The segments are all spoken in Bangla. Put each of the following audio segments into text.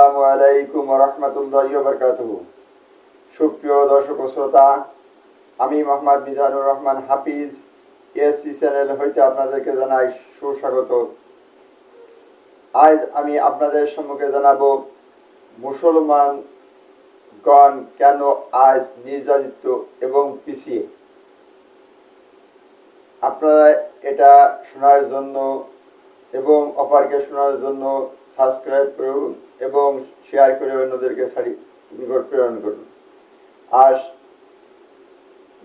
আসসালামু আলাইকুম রহমতুল্লাহ বরকাতুহু। সুপ্রিয় দর্শক শ্রোতা, আমি মোহাম্মদ মিজানুর রহমান হাফিজ এসসি চ্যানেল হইতে আপনাদেরকে জানাই সুস্বাগত। আজ আমি আপনাদের সম্মুখে জানাব, মুসলমানগণ কেন আজ নির্যাতিত এবং পিছিয়ে? আপনারা এটা শোনার জন্য এবং অপারকে শোনার জন্য সাবস্ক্রাইব করুন এবং শেয়ার করে অন্যদেরকে সারি নিকট প্রেরণ করুন। আর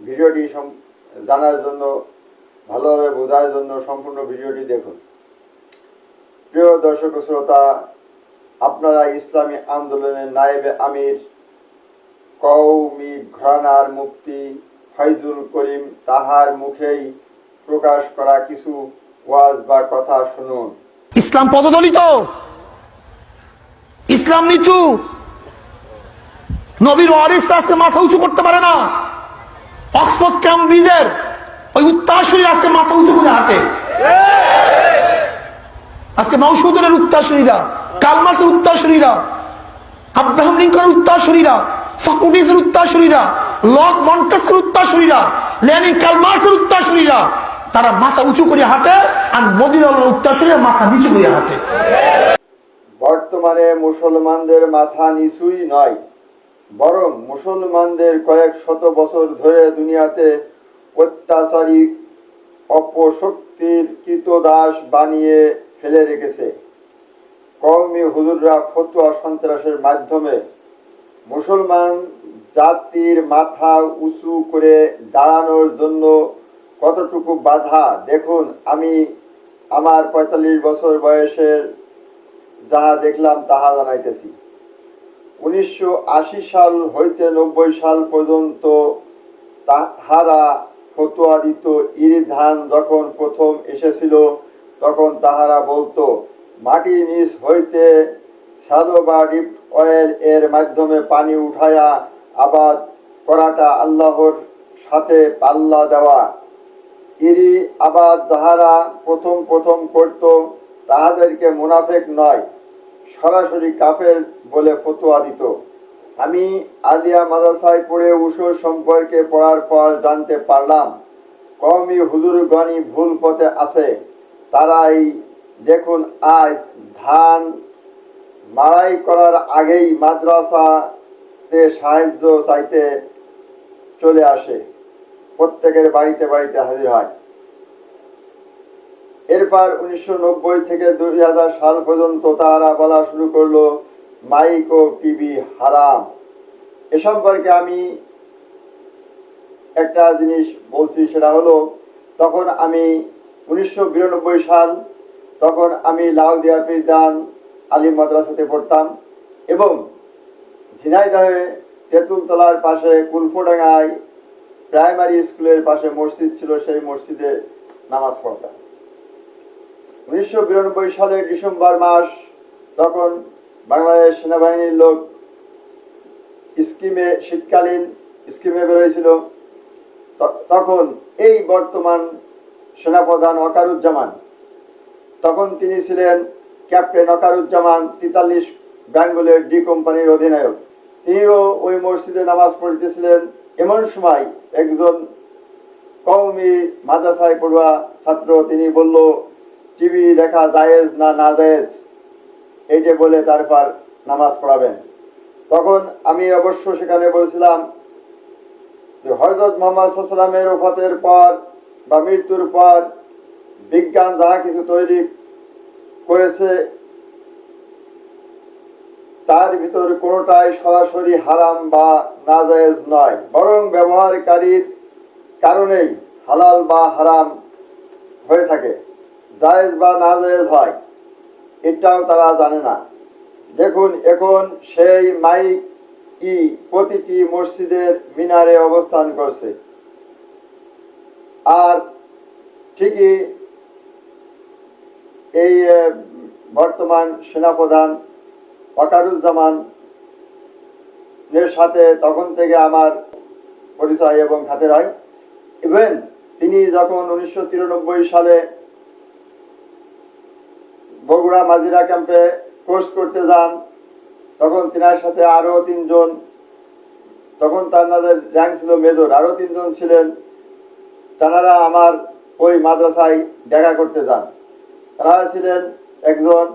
ভিডিওটি জানার জন্য, ভালোভাবে বোঝার জন্য সম্পূর্ণ ভিডিওটি দেখুন। প্রিয় দর্শক শ্রোতা, আপনারা ইসলামী আন্দোলনের নায়েবে আমির কৌমি ঘরানার মুক্তি ফয়জুল করিম তাহার মুখেই প্রকাশ করা কিছু ওয়াজ বা কথা শুনুন। ইসলাম পদদলিত! ইসলাম নিচু। নবীর ওয়ারিস আজকে মাথা উঁচু করতে পারে না। অক্সফোর্ড, ক্যাম্ব্রিজের ওই উত্তাসরী আজকে মাথা উঁচু করে হাঁটে। আজকে মৌসুদনের উত্তাসরীরা কালমাসের উত্তাসরীরা আব্রাহাম লিঙ্কনের উত্তাসরীরা সকুটিসের উত্তাসরীরা লক মন্টেসের উত্তাসরীরা লেনিন কালমার্সের উত্তাসরীরা তারা মাথা উঁচু করে হাঁটে আর মদিনার উত্তাসরীরা মাথা নিচু করে হাঁটে। বর্তমানে মুসলমানদের মাথা নিচুই নয়, বরং মুসলমানদের কয়েক শত বছর ধরে দুনিয়াতে অত্যাচারী, অপশক্তির কৃতদাস বানিয়ে ফেলে রেখেছে। কওমি হুজুররা ফতুয়া সন্ত্রাসের মাধ্যমে মুসলমান জাতির মাথা উঁচু করে দাঁড়ানোর জন্য কতটুকু বাধা? দেখুন, আমি আমার পঁয়তাল্লিশ বছর বয়সের যাহা দেখলাম তাহা জানাইতেছি। উনিশশো আশি সাল হইতে নব্বই সাল পর্যন্ত তাহারা ফতোয়া দিত। ইরি ধান যখন প্রথম এসেছিল, তখন তাহারা বলতো মাটির নিচ হইতে শ্যালো বা ডিপ অয়েল এর মাধ্যমে পানি উঠায়া আবাদ করাটা আল্লাহর সাথে পাল্লা দেওয়া। ইরি আবাদ যাহারা প্রথম প্রথম করত, তাহাদেরকে মুনাফেক নয়। সরাসরি কাফের বলে ফতোয়া দিত। আমি আলিয়া মাদ্রাসায় পড়ে উসুর সম্পর্কে পড়ার পর জানতে পারলাম কমই হুজুরগণই ভুল পথে আছে। তারাই দেখুন, আজ ধান মারাই করার আগেই মাদ্রাসাতে সাহায্য চাইতে চলে আসে। প্রত্যেকের বাড়িতে বাড়িতে হাজির হয়। এরপর উনিশশো নব্বই থেকে দুই হাজার সাল পর্যন্ত তারা বলা শুরু করল, মাইক ও টিভি হারাম। এ সম্পর্কে আমি একটা জিনিস বলছি, সেটা হলো, তখন আমি উনিশশো বিরানব্বই সাল তখন আমি লাউদিয়া পীরদান আলিম মাদ্রাসাতে পড়তাম এবং ঝিনাইদহে তেঁতুলতলার পাশে কুলফোডাঙ্গায় প্রাইমারি স্কুলের পাশে মসজিদ ছিল, সেই মসজিদে নামাজ পড়তাম। উনিশশো বিরানব্বই সালের ডিসেম্বর মাস, তখন বাংলাদেশ সেনাবাহিনীর লোক স্কিমে, শীতকালীন স্কিমে বেরোয়েছিল। তখন এই বর্তমান সেনাপ্রধান অকারুজ্জামান, তখন তিনি ছিলেন ক্যাপ্টেন অকারুজ্জামান তিতাল্লিশ বেঙ্গলের ডি কোম্পানির অধিনায়ক। তিনিও ওই মসজিদে নামাজ পড়িতেছিলেন। এমন সময় একজন কওমি মাদ্রাসায় পড়ুয়া ছাত্র তিনি বলল টিভি দেখা জায়েজ না না জায়েজ? এইটা বলে তারপর নামাজ পড়াবেন। তখন আমি অবশ্য সেখানে বলেছিলাম যে হরজত মোহাম্মদ সাল্লামের ওফাতের পর বা মৃত্যুর পর বিজ্ঞান যাহা কিছু তৈরি করেছে, তার ভিতর কোনোটাই সরাসরি হারাম বা না নাজায়েজ নয়। বরং ব্যবহারকারীর কারণেই হালাল বা হারাম হয়ে থাকে। জায়েজ বা নাজায়েজ হয়, এটাও তারা জানে না। দেখুন, এখন সেই মাইক কি প্রতিটি মসজিদের মিনারে অবস্থান করছে। আর ঠিকই এই বর্তমান সেনাপ্রধান ওয়াকারুজ্জামান এর সাথে তখন থেকে আমার পরিচয় এবং খাতের হয়। ইভেন তিনি যখন উনিশশো তিরানব্বই সালে বগুড়া মাজিরা ক্যাম্পে কোর্স করতে যান। তখন তিনার সাথে আরও তিনজন, তখন তাদের র্যাঙ্ক ছিল মেজর, আরও তিনজন ছিলেন। তারা আমার ওই মাদ্রাসায় দেখা করতে যান। তারা ছিলেন একজন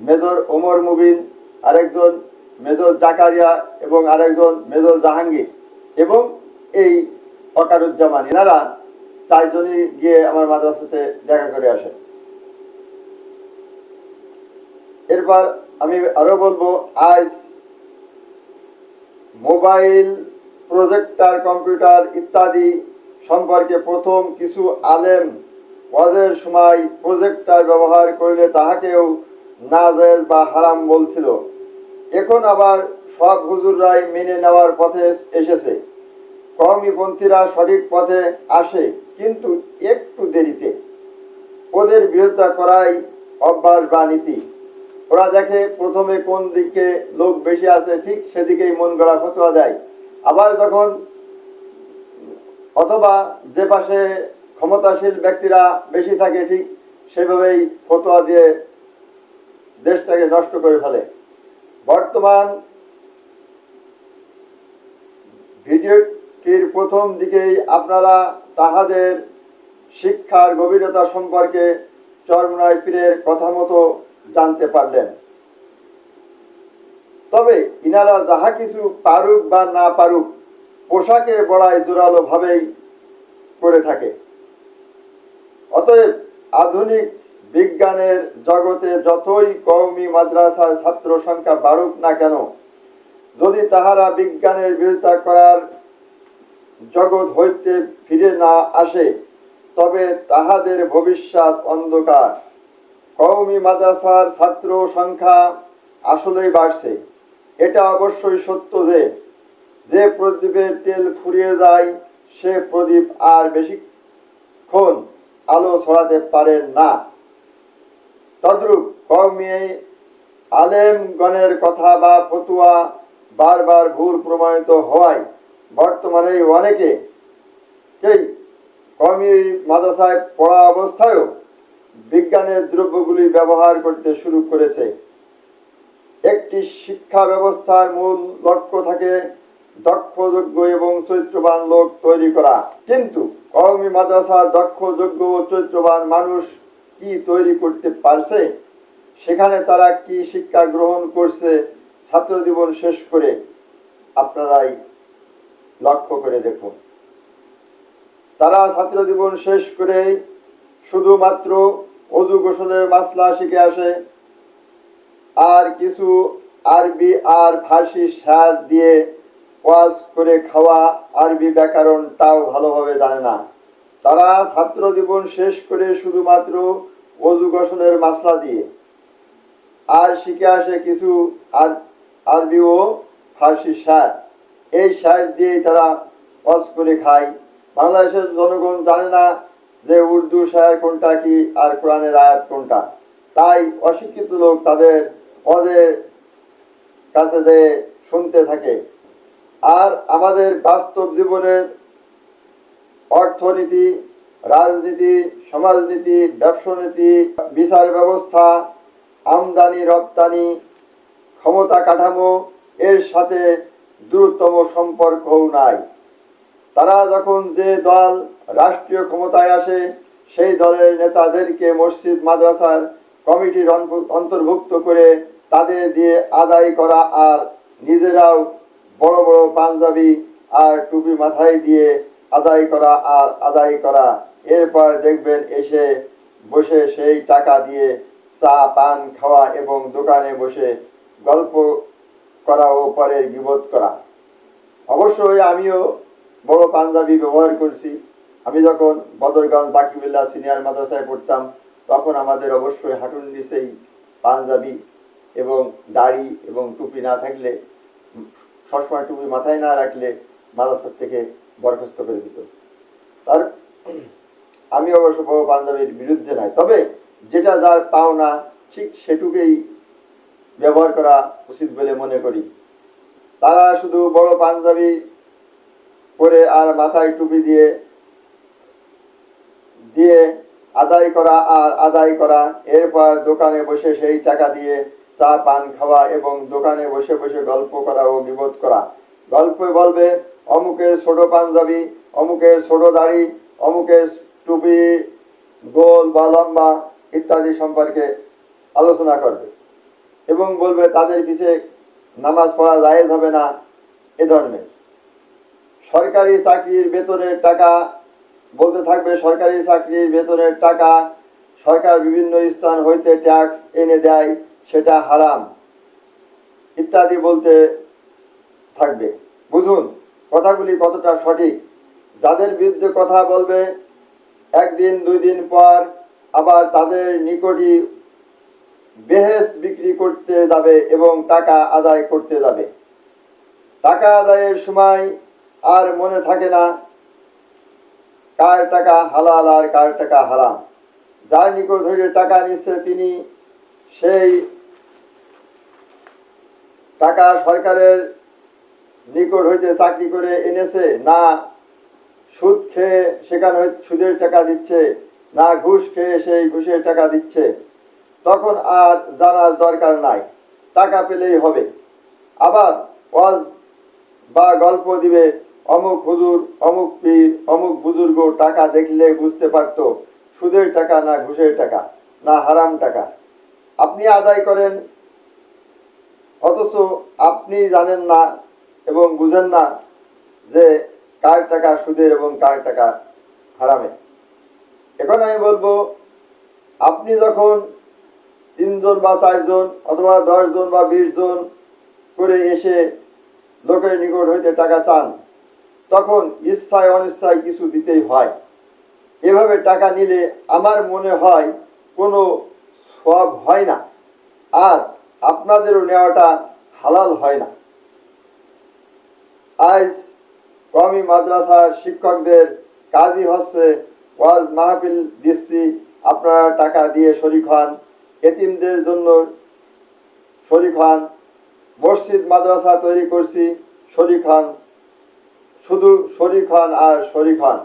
মেজর ওমর মুবিন, আরেকজন মেজর জাকারিয়া এবং আরেকজন মেজর জাহাঙ্গীর এবং এই অকারুজ্জামান। এনারা চারজনই গিয়ে আমার মাদ্রাসাতে দেখা করে আসেন। এরপর আমি আরও বলব আজ মোবাইল, প্রজেক্টার, কম্পিউটার ইত্যাদি সম্পর্কে প্রথম কিছু আলেম ওয়াজের সময় প্রজেক্টার ব্যবহার করলে তাহাকেও নাজেজ বা হারাম বলছিল। এখন আবার সব হুজুররাই মেনে নেওয়ার পথে এসেছে। কওমিপন্থীরা সঠিক পথে আসে, কিন্তু একটু দেরিতে। ওদের বিরোধিতা করাই অভ্যাস বা নীতি। ওরা দেখে প্রথমে কোন দিকে লোক বেশি আছে, ঠিক সেদিকেই মন গড়া ফতোয়া দেয়। আবার যখন অথবা যে পাশে ক্ষমতাশীল ব্যক্তিরা বেশি থাকে, ঠিক সেভাবেই ফতোয়া দিয়ে দেশটাকে নষ্ট করে ফেলে। বর্তমান ভিডিওটির প্রথম দিকেই আপনারা তাহাদের শিক্ষার গভীরতা সম্পর্কে চরমনায় পীরের কথা মতো জানতে পারলেন। তবে ইনারা যাহা কিছু পারুক বা না পারুক, পোশাকের বড়াই জোরালো ভাবেই করে থাকে। অতএব আধুনিক বিজ্ঞানের জগতে যতই কওমি মাদ্রাসার ছাত্র সংখ্যা বাড়ুক না কেন, যদি তাহারা বিজ্ঞানের বিরোধিতা করার জগৎ হইতে ফিরে না আসে, তবে তাহাদের ভবিষ্যৎ অন্ধকার। কওমি মাদ্রাসার ছাত্র সংখ্যা আসলেই বাড়ছে। এটা অবশ্যই সত্য যে যে প্রদীপের তেল ফুরিয়ে যায়, সে প্রদীপ আর বেশিক্ষণ আলো ছড়াতে পারে না। তদ্রূপ কওমি আলেমগণের কথা বা ফতুয়া বারবার ভুল প্রমাণিত হওয়ায় বর্তমানে অনেকে এই কওমি মাদ্রাসায় পড়া অবস্থায়ও বিজ্ঞানের দ্রব্যগুলি ব্যবহার করতে শুরু করেছে। একটি শিক্ষা ব্যবস্থার মূল লক্ষ্য থাকে দক্ষ যোগ্য এবং চরিত্রবান লোক তৈরি করা। কিন্তু কওমি মাদ্রাসা দক্ষ যোগ্য ও চরিত্রবান মানুষ কি তৈরি করতে পারছে? সেখানে তারা কি শিক্ষা গ্রহণ করছে? ছাত্র জীবন শেষ করে আপনারাই লক্ষ্য করে দেখুন। তারা ছাত্র জীবন শেষ করে শুধুমাত্র অজু গোসলের মাসলা শিখে আসে। আর কিছু আরবি আর ফার্সি সার দিয়ে ওয়াজ করে খাওয়া আরবি ব্যাকরণটাও ভালোভাবে জানে না। তারা ছাত্র জীবন শেষ করে শুধুমাত্র অজু গোসলের মাসলা দিয়ে। আর শিখে আসে কিছু আর, আরবি ও ফার্সি সার এই সার দিয়েই তারা ওয়াজ করে খায়। বাংলাদেশের জনগণ জানে না যে উর্দু শায়ার কোনটা কি আর কোরআনের আয়াত কোনটা? তাই অশিক্ষিত লোক তাদের পদে কাছে যে শুনতে থাকে। আর আমাদের বাস্তব জীবনের অর্থনীতি, রাজনীতি, সমাজনীতি, ব্যবসানীতি, বিচার ব্যবস্থা, আমদানি, রপ্তানি, ক্ষমতা কাঠামো, এর সাথে দূরতম সম্পর্কও নাই। তারা যখন যে দল রাষ্ট্রীয় ক্ষমতায় আসে, সেই দলের নেতাদেরকে মসজিদ, মাদ্রাসার কমিটির অন্তর্ভুক্ত করে তাদের দিয়ে আদায় করা আর নিজেরাও বড় বড় পাঞ্জাবি আর টুপি মাথায় দিয়ে আদায় করা আর আদায় করা। এরপর দেখবেন এসে বসে সেই টাকা দিয়ে চা, পান খাওয়া এবং দোকানে বসে গল্প করা ও পরের গিবোধ করা। অবশ্যই আমিও বড় পাঞ্জাবি ব্যবহার করছি। আমি যখন বদরগঞ্জ বাকিবিল্লা সিনিয়র মাদ্রাসায় পড়তাম, তখন আমাদের অবশ্যই হাঁটুর নিচেই পাঞ্জাবি এবং দাড়ি এবং টুপি না থাকলে, সবসময় টুপি মাথায় না রাখলে মাদ্রাসার থেকে বরখাস্ত করে দিত। তার আমি অবশ্য বড় পাঞ্জাবির বিরুদ্ধে নাই তবে যেটা যার পাওনা, ঠিক সেটুকুই ব্যবহার করা উচিত বলে মনে করি। তারা শুধু বড় পাঞ্জাবি পরে আর মাথায় টুপি দিয়ে দিয়ে আদায় করা আর আদায় করা। এরপর দোকানে বসে সেই টাকা দিয়ে চা, পান খাওয়া এবং দোকানে বসে বসে গল্প করা ও বিবোধ করা। গল্পে বলবে, অমুকের ছোট পাঞ্জাবি, অমুকের ছোট দাড়ি, অমুকের টুপি, গোল বা লম্বা ইত্যাদি সম্পর্কে আলোচনা করবে এবং বলবে, তাদের পিছে নামাজ পড়া জায়েজ হবে না এ ধরনের। সরকারি চাকরির বেতনের টাকা, বলতে থাকবে সরকারি চাকরির বেতনের টাকা, সরকার বিভিন্ন স্থান হইতে ট্যাক্স এনে দেয়, সেটা হারাম, ইত্যাদি বলতে থাকবে। বুঝুন, কথাগুলি কতটা সঠিক? যাদের বিরুদ্ধে কথা বলবে, একদিন দুই দিন পর আবার তাদের নিকটই বেহেস্ত বিক্রি করতে যাবে এবং টাকা আদায় করতে যাবে। টাকা আদায়ের সময় আর মনে থাকে না কার টাকা হালাল আর কার টাকা হারাম। যার নিকট হইতে টাকা নিচ্ছে তিনি সেই টাকা সরকারের নিকট হইতে চাকরি করে এনেছে, না সুদ খেয়ে সেখানে সুদের টাকা দিচ্ছে, না ঘুষ খেয়ে সেই ঘুষের টাকা দিচ্ছে, তখন আর জানার দরকার নাই, টাকা পেলেই হবে। আবার ওয়াজ বা গল্প দিবে অমুক হুজুর, অমুক পীর, অমুক বুজুর্গ টাকা দেখলে বুঝতে পারতো, সুদের টাকা না ঘুষের টাকা, না হারাম টাকা। আপনি আদায় করেন, অথচ আপনি জানেন না এবং বুঝেন না যে কার টাকা সুদের এবং কার টাকা হারামে। এখন আমি বলব, আপনি যখন তিনজন বা চারজন অথবা দশজন বা বিশ জন করে এসে লোকের নিকট হইতে টাকা চান তখন ইচ্ছায় অনিচ্ছায় কিছু দিতেই হয়। এভাবে টাকা নিলে আমার মনে হয় কোনো সব হয় না, আর আপনাদেরও নেওয়াটা হালাল হয় না। আজ কমি মাদ্রাসার শিক্ষকদের কাজই হচ্ছে ওয়াজ মাহফিল দিচ্ছি, আপনারা টাকা দিয়ে শরিক হন, এতিমদের জন্য শরিক হন, মসজিদ মাদ্রাসা তৈরি করছি, শরিক হন। শুধু শরিক হন আর শরিক হন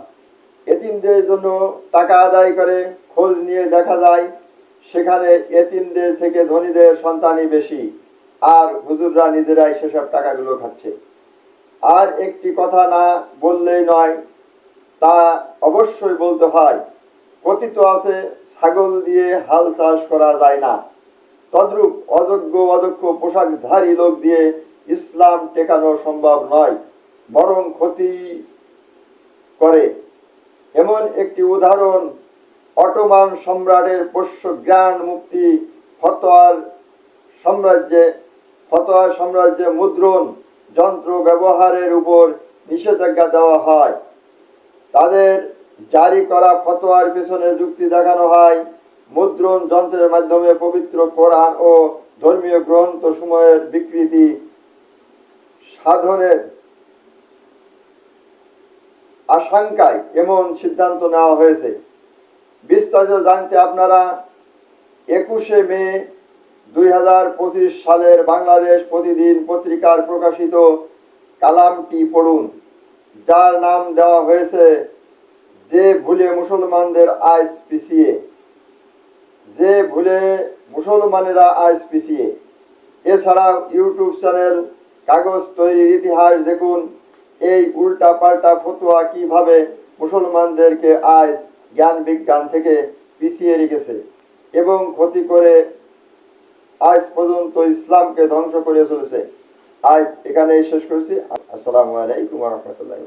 এতিমদের জন্য টাকা আদায় করে খোঁজ নিয়ে দেখা যায়, সেখানে এতিমদের থেকে ধনীদের সন্তানই বেশি, আর হুজুররা নিজেরাই সেসব টাকাগুলো খাচ্ছে। আর একটি কথা না বললেই নয়, তা অবশ্যই বলতে হয়, কথিত আছে, ছাগল দিয়ে হাল চাষ করা যায় না। তদ্রূপ অযোগ্য অদক্ষ পোশাকধারী লোক দিয়ে ইসলাম টেকানো সম্ভব নয়। বরং ক্ষতি করে। এমন একটি উদাহরণ, অটোমান সম্রাটের পোষ্য জ্ঞান মুক্তি ফতোয়ার সাম্রাজ্যে ফতোয়ার সাম্রাজ্যে মুদ্রণ যন্ত্র ব্যবহারের উপর নিষেধাজ্ঞা দেওয়া হয়। তাদের জারি করা ফতোয়ার পেছনে যুক্তি দেখানো হয়, মুদ্রণ যন্ত্রের মাধ্যমে পবিত্র কোরআন ও ধর্মীয় গ্রন্থ সময়ের বিকৃতি সাধনের আশঙ্কায় এমন সিদ্ধান্ত নেওয়া হয়েছে। বিস্তারিত জানতে আপনারা একুশে মে দুই হাজার পঁচিশ সালের বাংলাদেশ প্রতিদিন পত্রিকার প্রকাশিত কালামটি পড়ুন, যার নাম দেওয়া হয়েছে, যে ভুলে মুসলমানদের আইস পিছিয়ে। যে ভুলে মুসলমানেরা আইস পিছিয়ে। এছাড়াও ইউটিউব চ্যানেল, কাগজ তৈরির ইতিহাস দেখুন এই উল্টা পাল্টা ফতুয়া কীভাবে মুসলমানদেরকে আজ জ্ঞান বিজ্ঞান থেকে পিছিয়ে রেখেছে এবং ক্ষতি করে আজ পর্যন্ত ইসলামকে ধ্বংস করে চলেছে। আজ এখানেই শেষ করছি। আসসালামু আলাইকুম রহমতুল্লাহ